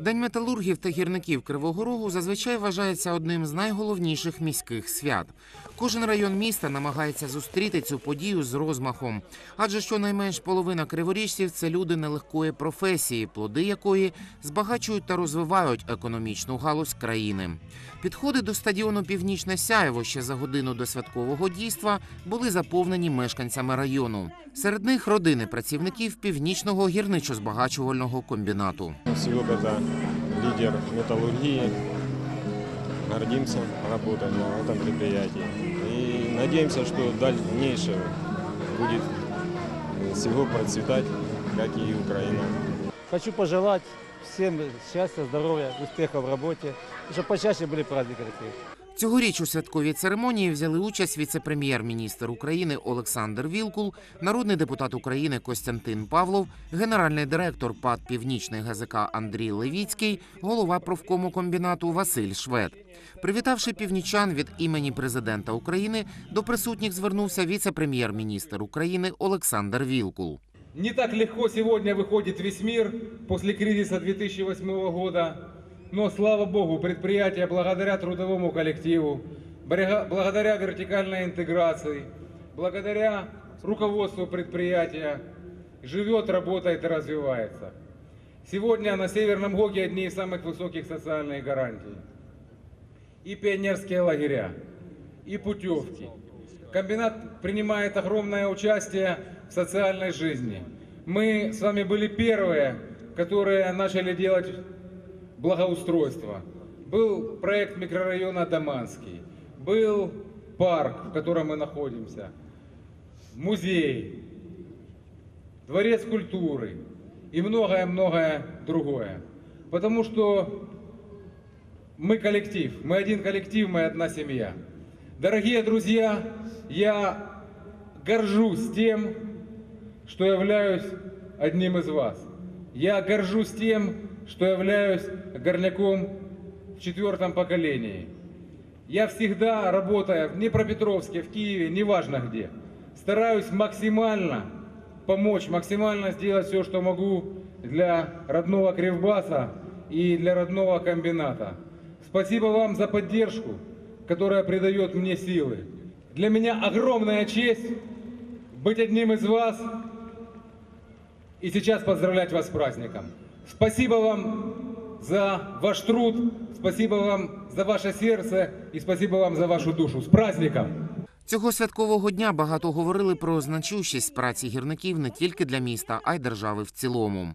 День металургів та гірників Кривого Рогу зазвичай вважається одним з найголовніших міських свят. Кожен район міста намагається зустріти цю подію з розмахом, адже щонайменш половина криворіжців це люди нелегкої професії, плоди якої збагачують та розвивають економічну галузь країни. Підходи до стадіону Північне Сяєво ще за годину до святкового дійства були заповнені мешканцями району. Серед них родини працівників північного гірничо-збагачувального комбінату. Это лидер металлургии. Гордимся работать на этом предприятии. И надеемся, что в дальнейшем будет Сивок процветать, как и Украина. Хочу пожелать всем счастья, здоровья, успехов в работе, чтобы почаще были праздники такие. Цьогоріч у святковій церемонії взяли участь віце-прем'єр-міністр України Олександр Вілкул, народний депутат України Костянтин Павлов, генеральний директор ПАД Північний ГЗК Андрій Левіцький, голова профкому комбінату Василь Швед. Привітавши північан від імені президента України, до присутніх звернувся віце-прем'єр-міністр України Олександр Вілкул. Не так легко сегодня выходит весь мир после кризиса 2008 года, но, слава богу, предприятие благодаря трудовому коллективу, благодаря вертикальной интеграции, благодаря руководству предприятия живет, работает и развивается. Сегодня на Северном Гоге одни из самых высоких социальных гарантий. И пионерские лагеря, и путевки. Комбинат принимает огромное участие в социальной жизни. Мы с вами были первые, которые начали делать благоустройство. Был проект микрорайона Даманский, был парк, в котором мы находимся, музей, дворец культуры и многое-многое другое. Потому что мы коллектив, мы один коллектив, мы одна семья. Дорогие друзья, я горжусь тем, что являюсь одним из вас. Я горжусь тем, что являюсь горняком в четвертом поколении. Я всегда, работая в Днепропетровске, в Киеве, неважно где, стараюсь максимально помочь, максимально сделать все, что могу для родного Кривбаса и для родного комбината. Спасибо вам за поддержку, которая придает мне силы. Для меня огромная честь быть одним из вас и сейчас поздравлять вас с праздником. Спасибо вам за ваш труд, спасибо вам за ваше сердце и спасибо вам за вашу душу. С праздником! Цього святкового дня багато говорили про значущість праці гірників не тільки для міста, а й держави в цілому.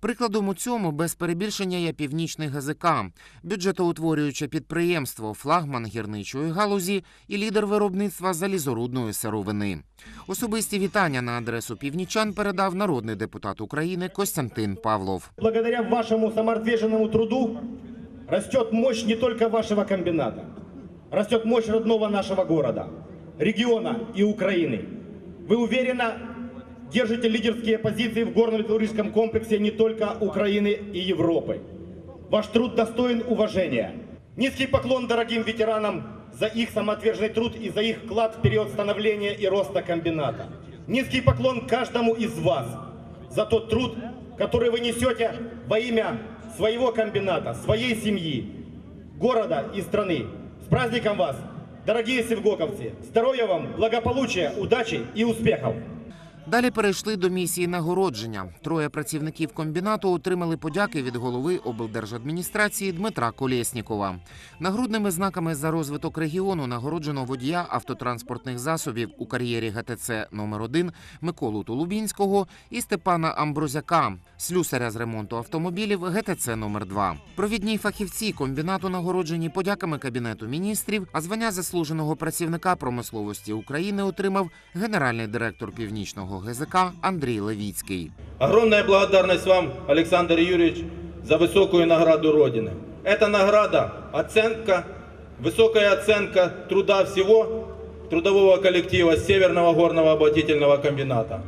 Прикладом у цьому без перебільшення є північний ГЗК, бюджетоутворююче підприємство, флагман гірничої галузі і лідер виробництва залізорудної сировини. Особисті вітання на адресу північан передав народний депутат України Костянтин Павлов. Благодаря вашему самоотверженному труду растет мощь не только вашего комбината, растет мощь родного нашего города, региона и Украины. Вы уверенно держите лидерские позиции в горно-металлургическом комплексе не только Украины и Европы. Ваш труд достоин уважения. Низкий поклон дорогим ветеранам за их самоотверженный труд и за их вклад в период становления и роста комбината. Низкий поклон каждому из вас за тот труд, который вы несете во имя своего комбината, своей семьи, города и страны. С праздником вас, дорогие севгоковцы! Здоровья вам, благополучия, удачи и успехов! Далі перейшли до місії нагородження. Троє працівників комбінату отримали подяки від голови облдержадміністрації Дмитра Колєснікова. Нагрудними знаками за розвиток регіону нагороджено водія автотранспортних засобів у кар'єрі ГТЦ номер 1 Миколу Тулубінського і Степана Амброзяка, слюсаря з ремонту автомобілів ГТЦ номер 2 Провідні фахівці комбінату нагороджені подяками кабінету міністрів, а звання заслуженого працівника промисловості України отримав генеральний директор північного ГЗК Андрій Левіцький. Огромная благодарность вам, Александр Юрьевич, за высокую награду Родины. Эта награда – оценка, высокая оценка труда всего трудового коллектива Северного горного обогатительного комбината.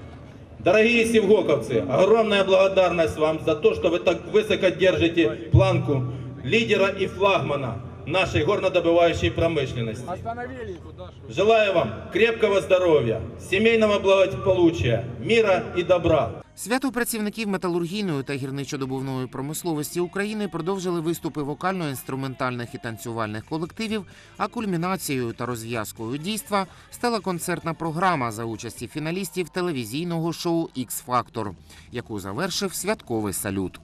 Дорогие севгоковцы, огромная благодарность вам за то, что вы так высоко держите планку лидера и флагмана нашей горнодобывающей промышленности. Желаю вам крепкого здоровья, семейного благополучия, мира и добра. Свято працівників металургійної та гірничодобувної промисловості України продовжили виступи вокально-інструментальних і танцювальних колективів, а кульмінацією та розв'язкою дійства стала концертна програма за участі фіналістів телевізійного шоу «Ікс-Фактор», яку завершив святковий салют.